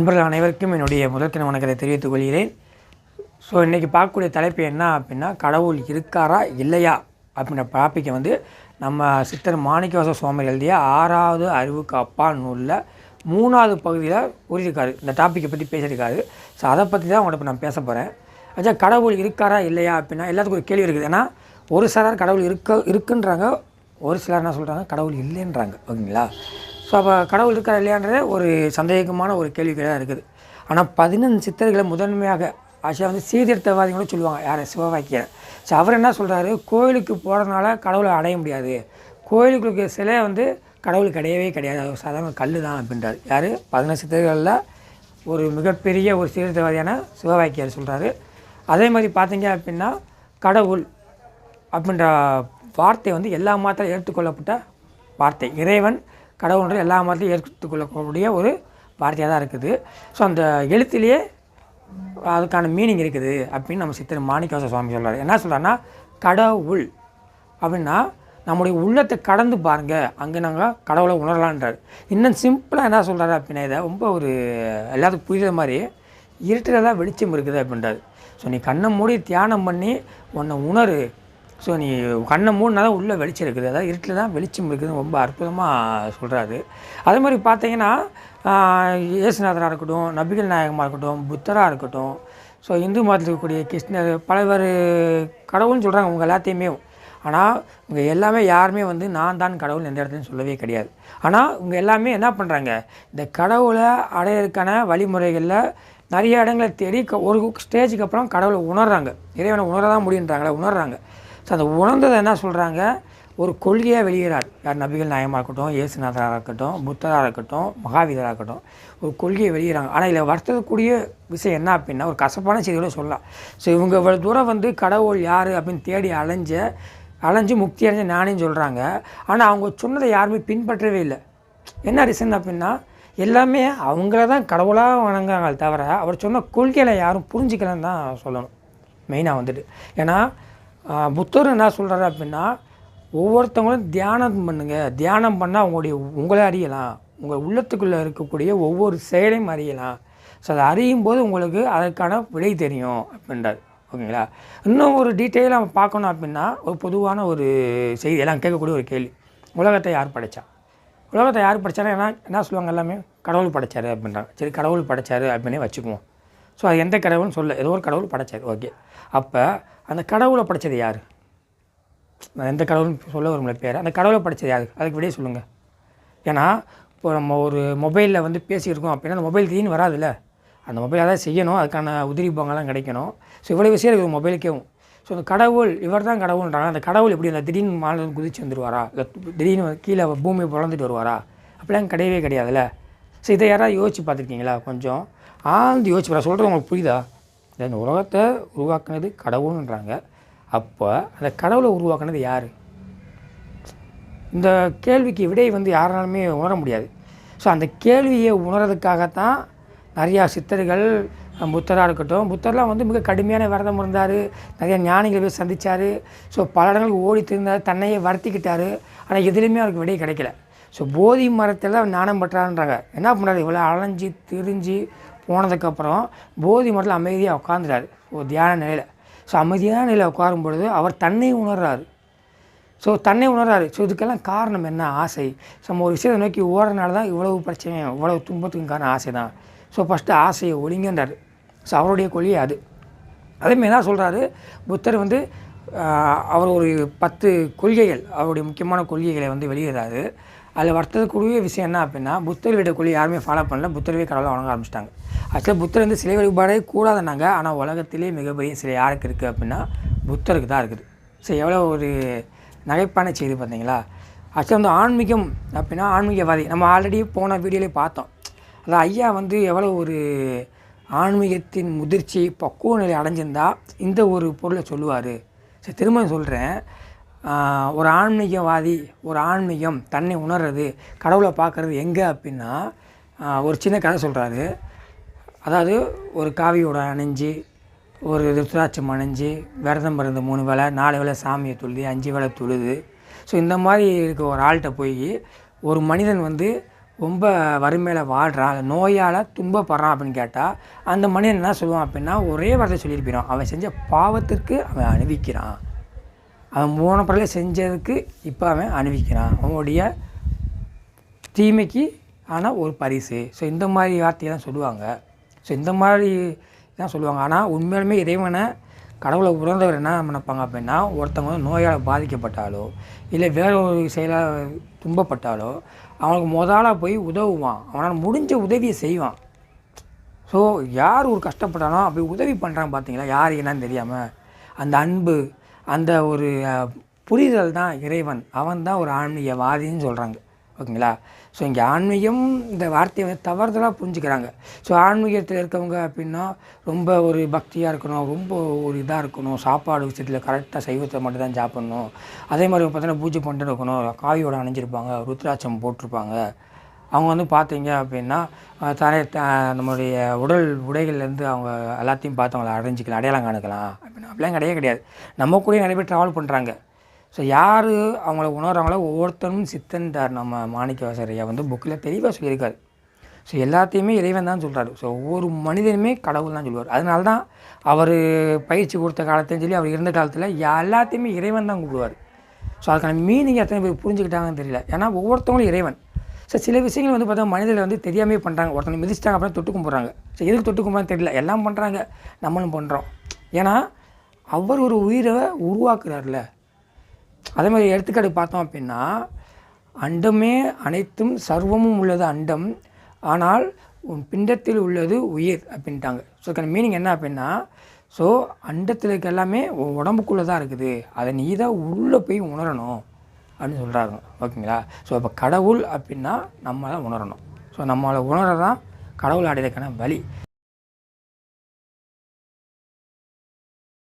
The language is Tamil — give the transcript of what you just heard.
நண்பர்கள் அனைவருக்கும் என்னுடைய முதற்கன வணக்கத்தை தெரிவித்துக் கொள்கிறேன். ஸோ இன்றைக்கி பார்க்கக்கூடிய தலைப்பு என்ன அப்படின்னா கடவுள் இருக்காரா இல்லையா? அப்படின்ற டாப்பிக்கை வந்து நம்ம சித்தர் மாணிக்கவாச சுவாமி எழுதிய ஆறாவது அறிவுக்கு அப்பா நூலில் மூணாவது பகுதியில் கூறியிருக்காரு. இந்த டாப்பிக்கை பற்றி பேசியிருக்காரு. ஸோ அதை பற்றி தான் உங்கள்கிட்ட இப்போ நான் பேச போகிறேன் அச்சா கடவுள் இருக்காரா இல்லையா அப்படின்னா எல்லாத்துக்கும் ஒரு கேள்வி இருக்குது. ஏன்னா ஒரு சிலர் கடவுள் இருக்க இருக்குன்றாங்க ஒரு சிலர் என்ன சொல்கிறாங்க கடவுள் இல்லைன்றாங்க. ஓகேங்களா? ஸோ அப்போ கடவுள் இருக்கா இல்லையான்றதே ஒரு சந்தேகமான ஒரு கேள்விக்கு தான் இருக்குது. ஆனால் பதினஞ்சு சித்தர்களை முதன்மையாக ஆக்சுவலாக வந்து சீர்திருத்தவாதிகளும் சொல்லுவாங்க. யார்? சிவவாக்கியர். ஸோ அவர் என்ன சொல்கிறாரு கோயிலுக்கு போகிறதுனால கடவுளை அடைய முடியாது. கோயிலுக்கு சிலை வந்து கடவுள் கிடையவே கிடையாது. அது சாதாரண கல் தான் அப்படின்றார். யார்? பதினஞ்சு சித்தர்களில் ஒரு மிகப்பெரிய ஒரு சீர்திருத்தவாதியான சிவவாக்கியார் சொல்கிறாரு அதே மாதிரி பார்த்தீங்க அப்படின்னா கடவுள் அப்படின்ற வார்த்தை வந்து எல்லா மாத்திரம் ஏற்றுக்கொள்ளப்பட்ட வார்த்தை. இறைவன் கடவுள்ன்ற எல்லா மதத்திலும் ஏற்றுக்கொள்ளக்கூடிய ஒரு வார்த்தையாக தான் இருக்குது. ஸோ அந்த எழுத்திலேயே அதுக்கான மீனிங் இருக்குது அப்படின்னு நம்ம சித்தர் மாணிக்கவாச சுவாமி சொல்கிறார் என்ன சொல்கிறாருன்னா கடவுள் அப்படின்னா நம்முடைய உள்ளத்தை கடந்து பாருங்கள் அங்கே நாங்கள் கடவுளை உணரலான்றார். இன்னும் சிம்பிளாக என்ன சொல்கிறாரு அப்படின்னா இதை ரொம்ப ஒரு எல்லாத்துக்கும் புரியுற மாதிரி இருட்டில் தான் வெளிச்சம் இருக்குது அப்படின்றார். ஸோ நீ கண்ணை மூடி தியானம் பண்ணி உன்னை உணரு. ஸோ நீ கண்ணை மூடினா தான் உள்ளே வெளிச்சம் இருக்குது. அதாவது இருட்டில் தான் வெளிச்சம் இருக்குதுன்னு ரொம்ப அற்புதமாக சொல்கிறாரு அதே மாதிரி பார்த்தீங்கன்னா ஆஹ், இயேசுநாதராக இருக்கட்டும் நபிகள் நாயகமாக இருக்கட்டும் புத்தராக இருக்கட்டும் ஸோ இந்து மதத்தில் இருக்கக்கூடிய கிருஷ்ணர் பலவர் கடவுள்னு சொல்கிறாங்க உங்கள் எல்லாத்தையுமே. ஆனால் இவங்க எல்லாமே யாருமே வந்து நான் தான் கடவுள் எந்த இடத்துலையும் சொல்லவே கிடையாது. ஆனால் இவங்க எல்லாமே என்ன பண்ணுறாங்க இந்த கடவுளை அடையிறதுக்கான வழிமுறைகளில் நிறைய இடங்களை தேடி க- ஒரு ஸ்டேஜுக்கு அப்புறம் கடவுளை உணர்றாங்க. இறைவனை உணர தான் முடியுன்றாங்களே உணர்றாங்க. ஸோ அந்த உணர்ந்ததை என்ன சொல்கிறாங்க ஒரு கொள்கையாக வெளியிறார். யார் நபிகள் நாயமாக இருக்கட்டும் இயேசுநாதராக இருக்கட்டும் புத்தராக இருக்கட்டும் மகாவீரராக இருக்கட்டும் ஒரு கொள்கையை வெளியிறாங்க. ஆனால் இதில் வருத்தக்கூடிய விஷயம் என்ன அப்படின்னா ஒரு கசப்பான செய்திகளும் சொல்லலாம். ஸோ இவங்க இவ்வளோ தூரம் வந்து கடவுள் யார் அப்படின்னு தேடி அலைஞ்ச அலைஞ்சு முக்தி அடைஞ்ச நானேன்னு சொல்கிறாங்க ஆனால் அவங்க சொன்னதை யாருமே பின்பற்றவே இல்லை. என்ன ரீசன் அப்படின்னா எல்லாமே அவங்கள தான் கடவுளாக வணங்குறாங்களே தவிர அவர் சொன்ன கொள்கையில் யாரும் புரிஞ்சிக்கலன்னு தான் சொல்லணும். மெயினாக வந்துட்டு. ஏன்னா புத்தர் என்ன சொல்கிறாரு அப்படின்னா ஒவ்வொருத்தவங்களும் தியானம் பண்ணுங்கள் தியானம் பண்ணால் உங்களுடைய உங்களை அறியலாம். உங்கள் உள்ளத்துக்குள்ளே இருக்கக்கூடிய ஒவ்வொரு செயலையும் அறியலாம். ஸோ அதை அறியும் போது உங்களுக்கு அதற்கான விடை தெரியும் அப்படின்றார். ஓகேங்களா? இன்னும் ஒரு டீட்டெயிலாக நம்ம பார்க்கணும் அப்படின்னா ஒரு பொதுவான ஒரு செய்தி எல்லாம் கேட்கக்கூடிய ஒரு கேள்வி. உலகத்தை யார் படைத்தா உலகத்தை யார் படைச்சாரு? என்ன என்ன சொல்லுவாங்க எல்லாமே? கடவுள் படைத்தார் அப்படின்றாங்க. சரி கடவுள் படைத்தார் அப்படின்னே வச்சுக்குவோம். ஸோ அது எந்த கடவுள்னு சொல்ல ஏதோ ஒரு கடவுள் படைச்சாரு. ஓகே. அப்போ அந்த கடவுளை படைச்சது யார்? நான் எந்த கடவுள்னு சொல்ல வரும்ல பேர். அந்த கடவுளை படைச்சது யார்? அதுக்கு விடையே சொல்லுங்கள் ஏன்னா இப்போ நம்ம ஒரு மொபைலில் வந்து பேசியிருக்கோம் அப்படின்னா அந்த மொபைல் திடீர்னு வராதுல்ல. அந்த மொபைல் அதான் செய்யணும். அதுக்கான உதிரி பாங்கெல்லாம் கிடைக்கணும். ஸோ இவ்வளோ விஷயம் இருக்குது. மொபைலுக்கேவும் ஸோ அந்த கடவுள் இவர் தான் கடவுள்ன்றாங்க. அந்த கடவுள் எப்படி அந்த திடீர்னு மாலை குதிச்சு வந்துடுவாரா இல்லை திடீர்னு கீழே பூமி பிறந்துட்டு வருவாரா? அப்படிலாம் கிடையவே கிடையாதுல்ல. ஸோ இதை யாராவது யோசிச்சு பார்த்துருக்கீங்களா கொஞ்சம்? ஆழ்ந்து யோசிச்சு சொல்கிறது உங்களுக்கு புரியுதா? இந்த உலகத்தை உருவாக்குனது கடவுள்ன்றாங்க. அப்போ அந்த கடவுளை உருவாக்குனது யார்? இந்த கேள்விக்கு விடை வந்து யாராலுமே உணர முடியாது. ஸோ அந்த கேள்வியை உணர்றதுக்காகத்தான் நிறையா சித்தர்கள் புத்தராக இருக்கட்டும் புத்தர்லாம் வந்து மிக கடுமையான விரதம் இருந்தார். நிறைய ஞானிகளை போய் சந்திச்சார். ஸோ பல இடங்களுக்கு ஓடி திருந்தார் தன்னையே வருத்திக்கிட்டார். ஆனால் எதுலேயுமே அவருக்கு விடை கிடைக்கல. ஸோ போதி மரத்தில் ஞானம் பெற்றாருன்றாங்க. என்ன பண்ணுறாரு இவ்வளோ அலைஞ்சி திரிஞ்சு போனதுக்கப்புறம் போதி மரத்தில் அமைதியாக உட்காந்துட்டார் ஒரு தியான நிலையில். ஸோ அமைதியான நிலையில் உட்காரும் பொழுது அவர் தன்னை உணர்றாரு. ஸோ தன்னை உணர்றாரு. ஸோ இதுக்கெல்லாம் காரணம் என்ன? ஆசை. ஸோ நம்ம ஒரு விஷயத்தை நோக்கி ஓடுறனால தான் இவ்வளவு பிரச்சனை இவ்வளவு துன்பத்துக்கும் காரணம் ஆசை தான் ஸோ ஃபஸ்ட்டு ஆசையை ஒழிங்கன்றாரு ஸோ அவருடைய கொள்கை அது. அதேமாரி தான் சொல்கிறாரு புத்தர் வந்து அவர் ஒரு பத்து கொள்கைகள் அவருடைய முக்கியமான கொள்கைகளை வந்து வெளியிடுறாரு. அதில் வர்த்தகக்கூடிய விஷயம் என்ன அப்படின்னா புத்தர் கொள்கை யாருமே ஃபாலோ பண்ணல. புத்தரவே கடவுளை வணங்க ஆரம்பிச்சிட்டாங்க. ஆக்சுவலாக புத்தர் வந்து சிலை வழிபாடே கூடாதுனாங்க ஆனால் உலகத்திலே மிகப்பெரிய சிலை யாருக்கு இருக்குது அப்படின்னா புத்தருக்கு தான் இருக்குது. ஸோ எவ்வளோ ஒரு நகைப்பான செய்தி பார்த்தீங்களா? ஆக்சுவலாக வந்து ஆன்மீகம் அப்படின்னா ஆன்மீகவாதி. நம்ம ஆல்ரெடி போன வீடியோலேயே பார்த்தோம். அது ஐயா வந்து எவ்வளோ ஒரு ஆன்மீகத்தின் முதிர்ச்சி பக்குவ நிலை அடைஞ்சிருந்தா இந்த ஒரு பொருளை சொல்லுவார். சரி திரும்ப சொல்கிறேன் ஒரு ஆன்மீகவாதி ஒரு ஆன்மீகம் தன்னை உணர்றது கடவுளை பார்க்குறது எங்கே அப்படின்னா ஒரு சின்ன கதை சொல்கிறாரு அதாவது ஒரு காவியோட அணிஞ்சு ஒரு ருத்ராட்சம் அணிஞ்சு விரதம் பிறந்த மூணு வேளை நாலு வேளை சாமியை தொழுது அஞ்சு வேளை தொழுது. ஸோ இந்த மாதிரி இருக்க ஒரு ஆள்கிட்ட போய் ஒரு மனிதன் வந்து ரொம்ப வறுமையில் வாடுறான் நோயால் துன்பப்படுறான் அப்படின்னு கேட்டால் அந்த மனிதன் என்ன சொல்லுவான் அப்படின்னா ஒரே வார்த்தை சொல்லியிருப்பான் அவன் செஞ்ச பாவத்திற்கு அவன் அணிவிக்கிறான் அவன் மூணு பிறகு செஞ்சதுக்கு இப்போ அவன் அணிவிக்கிறான் அவனுடைய தீமைக்கு ஆனால் ஒரு பரிசு. ஸோ இந்த மாதிரி வார்த்தையை தான் சொல்லுவாங்க. ஸோ இந்த மாதிரி தான் சொல்லுவாங்க. ஆனால் உண்மையிலுமே இறைவனை கடவுளை உணர்ந்தவர் என்ன நினைப்பாங்க அப்படின்னா ஒருத்தவங்க வந்து நோயால் பாதிக்கப்பட்டாலோ இல்லை வேற ஒரு செயலால் துன்பப்பட்டாலோ அவனுக்கு முதலாக போய் உதவுவான். அவனால் முடிஞ்ச உதவியை செய்வான். ஸோ யார் ஒரு கஷ்டப்பட்டானோ அப்படி உதவி பண்ணுறான் பார்த்தீங்களா யார் என்னன்னு தெரியாமல் அந்த அன்பு அந்த ஒரு புரிதல் தான் இறைவன். அவன் தான் ஒரு ஆன்மீகவாதின்னு சொல்கிறாங்க ஓகேங்களா? ஸோ இங்கே ஆன்மீகம் இந்த வார்த்தையை வந்து தவறுதலாக புரிஞ்சுக்கிறாங்க. ஸோ ஆன்மீகத்தில் இருக்கவங்க அப்படின்னா ரொம்ப ஒரு பக்தியாக இருக்கணும் ரொம்ப ஒரு இதாக இருக்கணும். சாப்பாடு விஷயத்தில் கரெக்டாக சைவத்தை மட்டும் தான் சாப்பிட்ணும். அதே மாதிரி பார்த்தீங்கன்னா பூஜை பண்ணிட்டு இருக்கணும். காவியோட அணிஞ்சிருப்பாங்க ருத்ராட்சம் போட்டிருப்பாங்க. அவங்க வந்து பார்த்தீங்க அப்படின்னா அஹ், த நம்மளுடைய உடல் உடைகள்லேருந்து அவங்க எல்லாத்தையும் பார்த்து அவங்கள அடைஞ்சிக்கலாம் அடையாளம் காணுக்கலாம். அப்படின்னா அப்படிலாம் கிடையவே கிடையாது. நம்ம கூட நிறைய பேர் ட்ராவல் பண்ணுறாங்க ஸோ யார் அவங்கள உணர்றாங்களோ ஒவ்வொருத்தரும் சித்தன்றார் நம்ம மாணிக்க வாசரையா வந்து புக்கில் தெளிவாக சொல்லியிருக்காரு. ஸோ எல்லாத்தையுமே இறைவன் தான் சொல்கிறாரு ஸோ ஒவ்வொரு மனிதனுமே கடவுள் தான் சொல்லுவார். அதனால தான் அவர் பயிற்சி கொடுத்த காலத்தையும் சொல்லி அவர் இருந்த காலத்தில் எல்லாத்தையுமே இறைவன் தான் கூப்பிடுவார். ஸோ அதுக்கான மீனிங் எத்தனை பேர் புரிஞ்சுக்கிட்டாங்கன்னு தெரியல. ஏன்னா ஒவ்வொருத்தவங்களும் இறைவன். ஸோ சில விஷயங்கள் வந்து பார்த்தா மனிதர்கள் வந்து தெரியாமே பண்ணுறாங்க ஒருத்தனை மிதிச்சிட்டாங்க அப்புறம் தொட்டு கும்பிட்றாங்க. ஸோ எதுக்கு தொட்டு கும்பிட்றான்னு தெரியல. எல்லாம் பண்ணுறாங்க நம்மளும் பண்ணுறோம் ஏன்னா அவர் ஒரு உயிரை உருவாக்குறார்ல. அதே மாதிரி எடுத்துக்காட்டு பார்த்தோம் அப்படின்னா அண்டமே அனைத்தும் சர்வமும் உள்ளது அண்டம். ஆனால் உன் பிண்டத்தில் உள்ளது உயிர் அப்படின்ட்டாங்க. ஸோ அதுக்கான மீனிங் என்ன அப்படின்னா ஸோ அண்டத்தில் இருக்க எல்லாமே உன் உடம்புக்குள்ளே தான் இருக்குது. அதை நீ தான் உள்ளே போய் உணரணும். அப்படின்னு சொல்கிறாங்க ஓகேங்களா? ஸோ இப்போ கடவுள் அப்படின்னா நம்ம தான் உணரணும். ஸோ நம்மளை உணர தான் கடவுள் அடையிறதுக்கான வழி.